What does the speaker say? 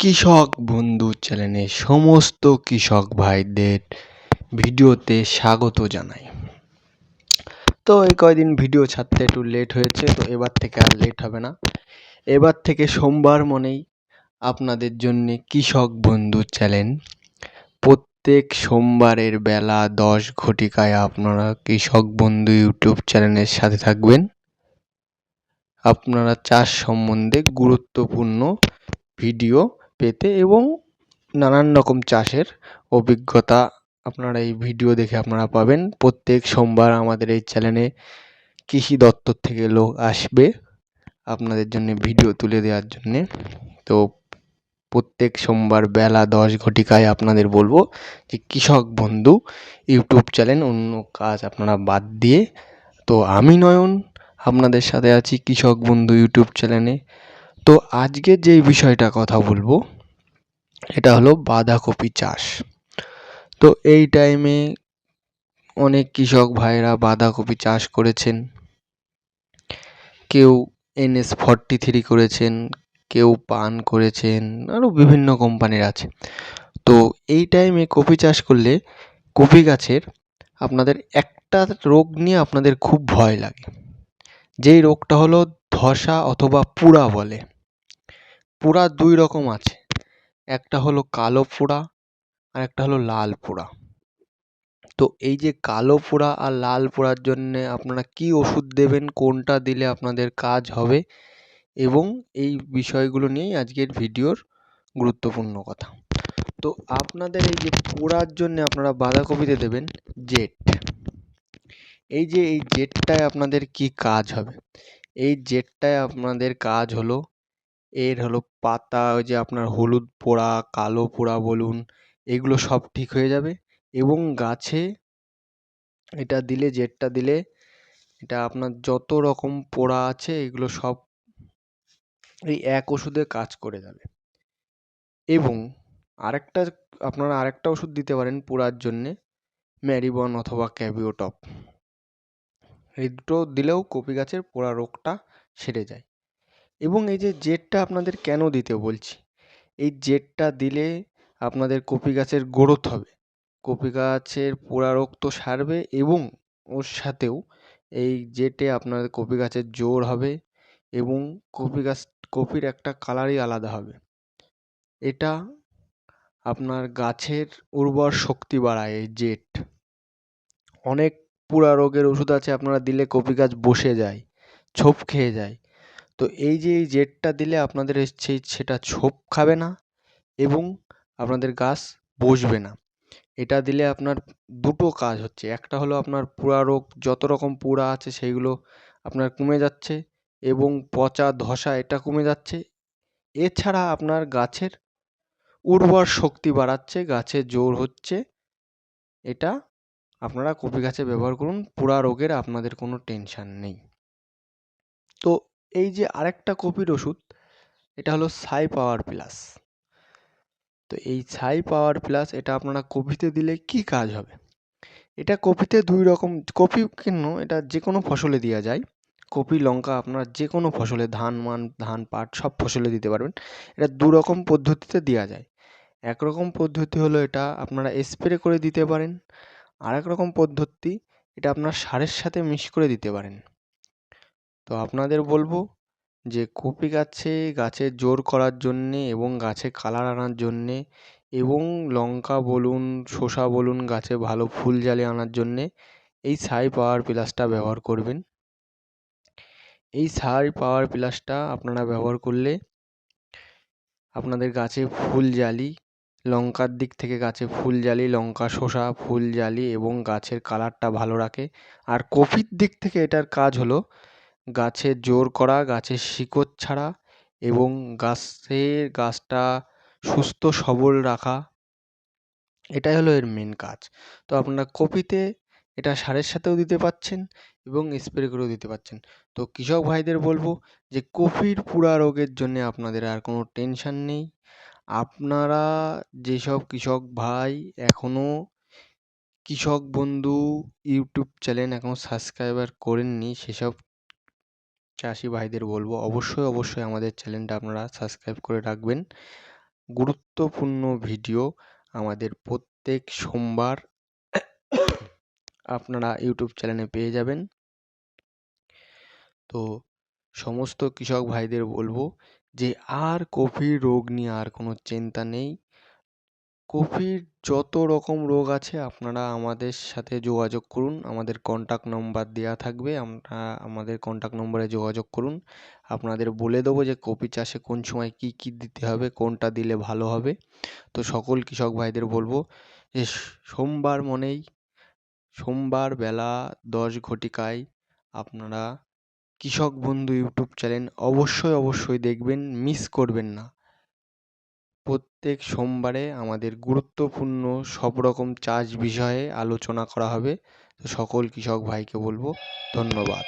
কৃষক বন্ধু চ্যানেলে সমস্ত কৃষক ভাইদের ভিডিওতে স্বাগত জানাই। তো এই কয়দিন ভিডিও ছাড়তে একটু লেট হয়েছে, তো এবার থেকে আর লেট হবে না। এবার থেকে সোমবার মনেই আপনাদের জন্যে কৃষক বন্ধু চ্যানেল। প্রত্যেক সোমবারের বেলা দশ ঘটিকায় আপনারা কৃষক বন্ধু ইউটিউব চ্যানেলের সাথে থাকবেন। আপনারা চাষ সম্বন্ধে গুরুত্বপূর্ণ ভিডিও পেতে এবং নানান রকম চাষের অভিজ্ঞতা আপনারা এই ভিডিও দেখে আপনারা পাবেন। প্রত্যেক সোমবার আমাদের এই চ্যানেলে কৃষি দপ্তর থেকে লোক আসবে আপনাদের জন্য ভিডিও তুলে দেওয়ার জন্যে। তো প্রত্যেক সোমবার বেলা দশ ঘটিকায় আপনাদের বলব যে কৃষক বন্ধু ইউটিউব চ্যানেল অন্য কাজ আপনারা বাদ দিয়ে। তো আমি নয়ন, আপনাদের সাথে আছি কৃষক বন্ধু ইউটিউব চ্যানেলে তো আজকে যেই বিষয়টা কথা বলব, এটা হলো বাঁধাকপি চাষ। তো এই টাইমে অনেক কৃষক ভাইরা বাঁধাকপি চাষ করেছেন। কেউ এনএস ফর্টি থ্রি করেছেন, কেউ পান করেছেন আরও বিভিন্ন কোম্পানির আছে। তো এই টাইমে কপি চাষ করলে কপি গাছের আপনাদের একটা রোগ নিয়ে আপনাদের খুব ভয় লাগে। যেই রোগটা হলো ধসা অথবা পুড়া বলে। পোড়া দুই রকম আছে। একটা হলো কালো পোড়া আর একটা হলো লাল পোড়া তো এই যে কালো পোড়া আর লাল পোড়ার জন্যে আপনারা কী ওষুধ দেবেন, কোনটা দিলে আপনাদের কাজ হবে এবং এই বিষয়গুলো নিয়েই আজকের ভিডিওর গুরুত্বপূর্ণ কথা। তো আপনাদের এই যে পোড়ার জন্যে আপনারা বাঁধাকপিতে দেবেন জেট। এই যে এই জেটটায় আপনাদের কি কাজ হবে? এই জেটটায় আপনাদের কাজ হলো এর হলো পাতা, ওই যে আপনার হলুদ পোড়া, কালো পোড়া বলুন, এগুলো সব ঠিক হয়ে যাবে এবং গাছে এটা দিলে, জেটটা দিলে, এটা আপনার যত রকম পোড়া আছে, এগুলো সব এই এক ওষুধে কাজ করে যাবে। এবং আরেকটা, আপনারা আরেকটা ওষুধ দিতে পারেন পোড়ার জন্যে ম্যারিবন অথবা ক্যাবিওটপ এই দুটো দিলেও কপি গাছের পোড়া রোগটা সেরে যায়। এবং এই যে জেটটা আপনাদের কেন দিতে বলছি? এই জেটটা দিলে আপনাদের কপি গাছের গ্রোথ হবে। কপি গাছের পোড়া রোগ তো সারবে এবং ওর সাথেও এই জেটে আপনাদের কপি গাছের জোর হবে এবং কপি গাছ, কপির একটা কালারই আলাদা হবে। এটা আপনার গাছের উর্বর শক্তি বাড়ায় এই জেট। অনেক পুরা রোগের ওষুধ আছে আপনারা দিলে কপি গাছ বসে যায়, ছোপ খেয়ে যায়। তো এই যে এই জেটটা দিলে আপনাদের সেই সেটা ছোপ খাবে না এবং আপনাদের গাছ বসবে না। এটা দিলে আপনার দুটো কাজ হচ্ছে। একটা হলো আপনার পুরা রোগ, যত রকম পুরা আছে সেইগুলো আপনার কমে যাচ্ছে এবং পচা ধসা এটা কমে যাচ্ছে। এছাড়া আপনার গাছের উর্বর শক্তি বাড়াচ্ছে গাছের জোর হচ্ছে। এটা আপনারা কপি গাছে ব্যবহার করুন, পুরা রোগের আপনাদের কোনো টেনশান নেই। তো এই যে আরেকটা কপির ওষুধ, এটা হলো সাই পাওয়ার প্লাস। তো এই ছাই পাওয়ার প্লাস এটা আপনারা কপিতে দিলে কি কাজ হবে? এটা কপিতে দুই রকম, কপি কেন এটা যে কোনো ফসলে দেওয়া যায়। কপি, লঙ্কা, আপনারা যে কোনো ফসলে ধান, মান, ধান, পাট সব ফসলে দিতে পারবেন। এটা দু রকম পদ্ধতিতে দেওয়া যায়। এক রকম পদ্ধতি হলো এটা আপনারা স্প্রে করে দিতে পারেন। আর এক রকম পদ্ধতি, এটা আপনার সারের সাথে মিক্স করে দিতে পারেন। তো আপনাদের বলব যে কপি গাছে গাছে জোর করার জন্যে এবং গাছে কালার আনার জন্যে এবং লঙ্কা বলুন, শসা বলুন, গাছে ভালো ফুল জালি আনার জন্যে এই সাই পাওয়ার প্লাসটা ব্যবহার করবেন। এই সাই পাওয়ার প্লাসটা আপনারা ব্যবহার করলে আপনাদের গাছে ফুল জালি, লঙ্কার দিক থেকে গাছে ফুল জালি, লঙ্কা, শসা ফুল জালি এবং গাছের কালারটা ভালো রাখে। আর কপির দিক থেকে এটার কাজ হলো গাছের জোর করা গাছের শিকড় ছাড়া এবং গাছের গাছটা সুস্থ, সবল রাখা, এটাই হলো এর মেন কাজ। তো আপনারা কপিতে এটা সারের সাথেও দিতে পারছেন এবং স্প্রে করেও দিতে পারছেন তো কৃষক ভাইদের বলব যে কপির পুরা রোগের জন্যে আপনাদের আর কোনো টেনশান নেই। আপনারা যেসব কৃষক ভাই এখনও কৃষক বন্ধু ইউটিউব চ্যানেল এখনও সাবস্ক্রাইবার করেননি, সেসব চাষি ভাইদের বলব অবশ্যই অবশ্যই আমাদের চ্যানেলটা আপনারা সাবস্ক্রাইব করে রাখবেন। গুরুত্বপূর্ণ ভিডিও আমাদের প্রত্যেক সোমবার আপনারা ইউটিউব চ্যানেলে পেয়ে যাবেন। তো সমস্ত কৃষক ভাইদের বলব যে আর কপির রোগ নিয়ে আর কোনো চিন্তা নেই। কপির যত রকম রোগ আছে, আপনারা আমাদের সাথে যোগাযোগ করুন। আমাদের কন্ট্যাক্ট নম্বর দেওয়া থাকবে, আমরা আমাদের কন্ট্যাক্ট নম্বরে যোগাযোগ করুন। আপনাদের বলে দেবো যে কপি চাষে কোন সময় কী কী দিতে হবে, কোনটা দিলে ভালো হবে। তো সকল কৃষক ভাইদের বলব যে সোমবার মনেই, সোমবার বেলা দশ ঘটিকায় আপনারা কৃষক বন্ধু ইউটিউব চ্যানেল অবশ্যই অবশ্যই দেখবেন মিস করবেন না। প্রত্যেক সোমবারে আমাদের গুরুত্বপূর্ণ সব রকম চাষ বিষয়ে আলোচনা করা হবে। সকল কৃষক ভাইকে বলব, ধন্যবাদ।